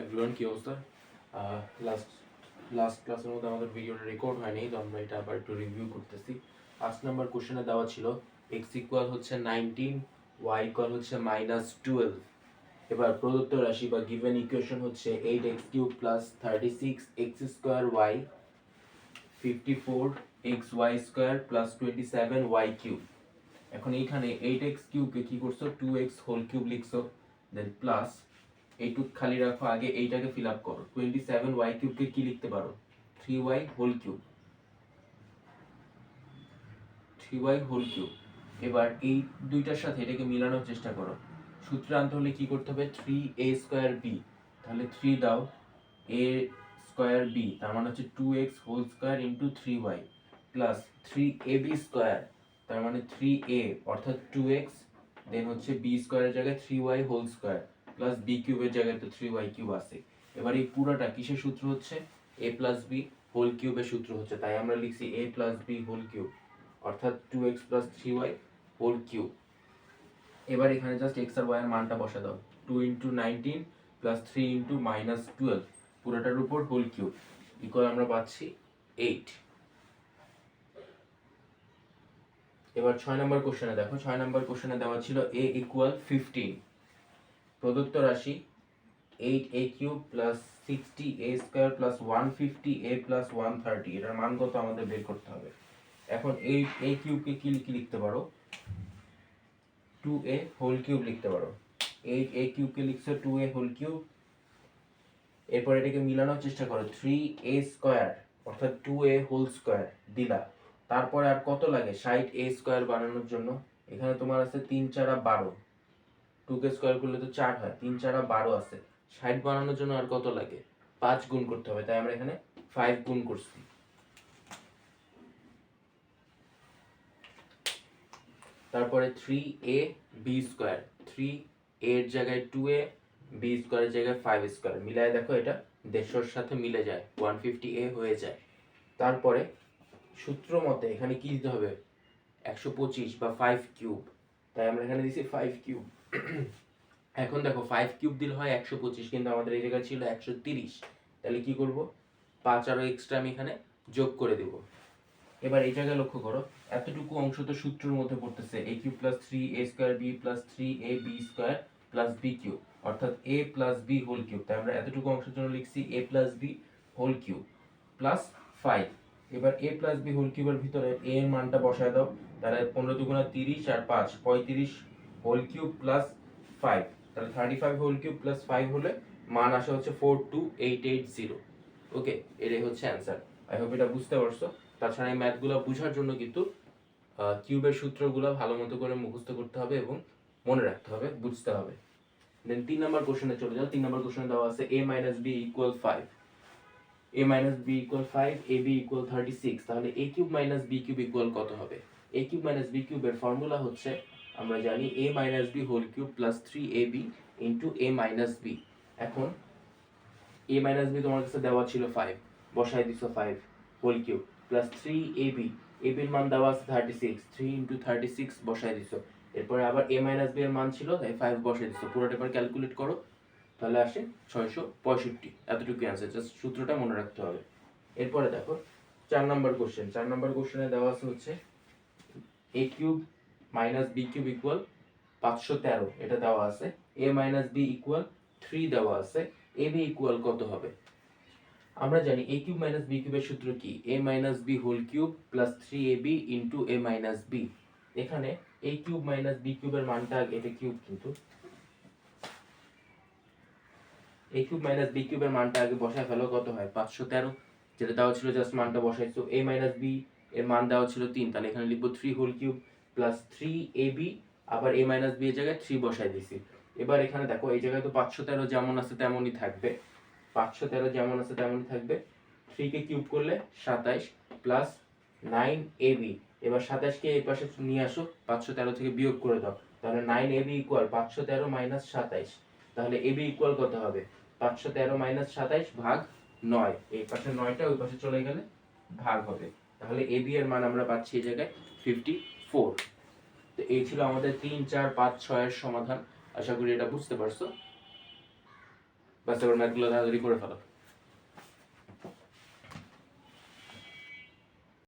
Everyone কি অবস্থা last last ক্লাসের মধ্যে আমাদের ভিডিওটা রেকর্ড হয়নি, তো আমরা এটা আবার একটু রিভিউ করতেছি। পাঁচ নাম্বার কোশ্চেনে দেওয়া ছিল এক্স ইকুয়াল হচ্ছে নাইনটিন ওয়াই ইকুয়াল হচ্ছে মাইনাস টুয়েলভ এবার প্রদত্ত রাশি বা গিভেন ইকুয়েশন হচ্ছে eight x cube plus thirty six x square y fifty four x y square plus twenty seven y cube এখন এইখানে এইট এক্স কিউবকে কী করছ? টু এক্স হোল কিউব লিখছো দেন প্লাস এইটুক খালি রাখো, আগে এইটাকে ফিল আপ করো। টোয়েন্টি সেভেন ওয়াই কিউবকে কি লিখতে পারো? Three y whole cube three y whole cube এবার এই দুইটার সাথে এটাকে মিলানোর চেষ্টা করো। সূত্রে আনতে হলে কি করতে হবে? থ্রি এ স্কোয়ার বি তাহলে থ্রি দাও এ স্কোয়ার বি তার মানে হচ্ছে two x whole square into three y plus three a b square তার মানে থ্রি এ অর্থাৎ টু এক্স দেন হচ্ছে বি স্কোয়ারের জায়গায় three y whole square plus b কিউবের জায়গায় তো থ্রি ওয়াই কিউব আছে। এবার এই পুরোটা কিসের সূত্র হচ্ছে? এ প্লাস বি হোল কিউবের সূত্র হচ্ছে। তাই আমরা লিখছি a plus b whole cube অর্থাৎ two x plus three y whole cube এবার এখানে জাস্ট এক্স আর ওয়াই এর মানটা বসা দাও। Two into nineteen plus three into minus twelve পুরোটার উপর হোল কিউব ইকুয়াল আমরা পাচ্ছি এইট এবার ছয় নম্বর কোশ্চেনে দেখো, ছয় নম্বর কোশ্চেনে দেওয়া ছিল এ ইকুয়াল ফিফটিন প্রদত্ত রাশি eight a cube plus sixty a square plus one fifty a plus one thirty এটার মান কত আমাদের বের করতে হবে। এখন এই এ কিউবকে কি কি লিখতে পারো? টু এ হোল কিউব লিখতে পারো। এইট এ কিউবকে লিখছো টু এ হোল কিউব এরপর এটাকে মিলানোর চেষ্টা করো থ্রি এ স্কোয়ার অর্থাৎ টু এ হোল স্কোয়ার দিলা। তারপরে আর কত লাগে? ষাট এ স্কোয়ার বানানোর জন্য। এখানে তোমার আছে তিন চারা বারো। টু কে স্কোয়ার করলে তো চার হয়, তিন, চারা বারো আছে। ষাট বানানোর জন্য আর কত লাগে? পাঁচ গুণ করতে হবে, তাই আমরা এখানে ফাইভ গুণ করছি। তারপরে three a b square three এর জায়গায় টু এ বি স্কোয়ারের জায়গায় ফাইভ স্কোয়ার মিলায় দেখো এটা দেড়শোর সাথে মিলে যায় ওয়ান ফিফটি এ হয়ে যায়। তারপরে সূত্র মতে এখানে কি দিতে হবে? একশো পঁচিশ বা ফাইভ কিউব তাই আমরা এখানে দিছি ফাইভ কিউব এখন দেখো ফাইভ কিউব দিলে হয় একশো পঁচিশ, কিন্তু আমাদের এই জায়গায় ছিল একশো তিরিশ। তাহলে কি করব? পাঁচ আরও এক্সট্রা আমি এখানে যোগ করে দেব। এবার এই জায়গায় লক্ষ্য করো, এতটুকু অংশ তো সূত্রের মধ্যে পড়তেছে। A cube plus three a square b plus three a b square plus b cube অর্থাৎ a plus b whole cube তাই আমরা এতটুকু অংশের জন্য লিখছি a plus b whole cube plus five এবার এ প্লাস বি হোল কিউবের ভিতরে এ এর মানটা বসায় দাও, তাহলে পনেরো দুগুণা তিরিশ আর পাঁচ, পঁয়ত্রিশ হোল কিউব প্লাস ফাইভ তাহলে thirty five whole cube plus five হলে মান আসে হচ্ছে four two eight eight zero okay এটাই হচ্ছে অ্যান্সার আই হোপ এটা বুঝতে পারছ। তাছাড়া এই ম্যাথগুলো বোঝার জন্য কিন্তু কিউবের সূত্রগুলো ভালো মতো করে মুখস্থ করতে হবে এবং মনে রাখতে হবে, বুঝতে হবে। দেন তিন নম্বর কোশ্চেনে চলে যাও। তিন নম্বর কোশ্চেনে দেওয়া আছে a minus b equal five a minus b equal five a b equal thirty six তাহলে a cube minus b cube equal কত হবে? এ কিউব মাইনাস বি কিউবের ফর্মুলা হচ্ছে, আমরা জানি a minus b whole cube plus three a b into a minus b এখন a minus B তোমার কাছে দেওয়া ছিল ফাইভ বসাই দিছো five whole cube plus three a b a বির মান দেওয়া আছে thirty six three into thirty six বসাই দিছো। এরপরে আবার এ মাইনাস বি এর মান ছিল, তাই ফাইভ বসাই দিছো। পুরোটা এবার ক্যালকুলেট করো। তাহলে আসে ছয়শো পঁয়ষট্টি। এতটুকু অ্যান্সার জাস্ট সূত্রটা মনে রাখতে হবে। এরপরে দেখো, চার নম্বর কোশ্চেন চার নম্বর কোশ্চেনে দেওয়া আছে হচ্ছে a cube minus b cube equal পাঁচশো তেরো। এটা দেওয়া আছে। A minus b equal three দেওয়া আছে। এ বি ইকুয়াল কত হবে? আমরা জানি এ কিউব মাইনাস বি কিউবের সূত্র কি? A minus b whole cube plus three a b into a minus b এখানে এ কিউব মাইনাস বি কিউবের মানটা এটা কিউব কিন্তু এ কিউব মাইনাস বি কিউবের মানটা আগে বসায় ফেলো, কত হয়? পাঁচশো তেরো। যেটা দেওয়া ছিল জাস্ট মানটা বসাইছো। এ মাইনাস বি এর মান দেওয়া ছিল তিন। তাহলে এখানে লিখব three whole cube plus three a b আবার এ মাইনাস বি এর জায়গায় থ্রি বসাই দিছি। এবার এখানে দেখো, এই জায়গায় তো পাঁচশো তেরো যেমন আছে তেমনই থাকবে। পাঁচশো তেরো যেমন আছে তেমনই থাকবে। থ্রিকে কিউব করলে সাতাইশ প্লাস নাইন এ বি এবার সাতাইশকে এই পাশে নিয়ে আসো, পাঁচশো তেরো থেকে বিয়োগ করে দাও। তাহলে নাইন এ বি ইকুয়াল পাঁচশো তেরো মাইনাস সাতাইশ। তাহলে এ বি ইকুয়াল কত হবে? পাঁচশো তেরো মাইনাস সাতাইশ ভাগ নয়। এই পাশে নয়টা, ওই পাশে চলে গেলে ভাগ হবে। তাহলে এ বি এর মান আমরা পাচ্ছি এই জায়গায় ফিফটি ফোর। তো এই ছিল আমাদের তিন, চার, পাঁচ, ছয়ের সমাধান। আশা করি এটা বুঝতে পারছ। বাস এবার ম্যাথগুলো তাড়াতাড়ি করে ফেলো।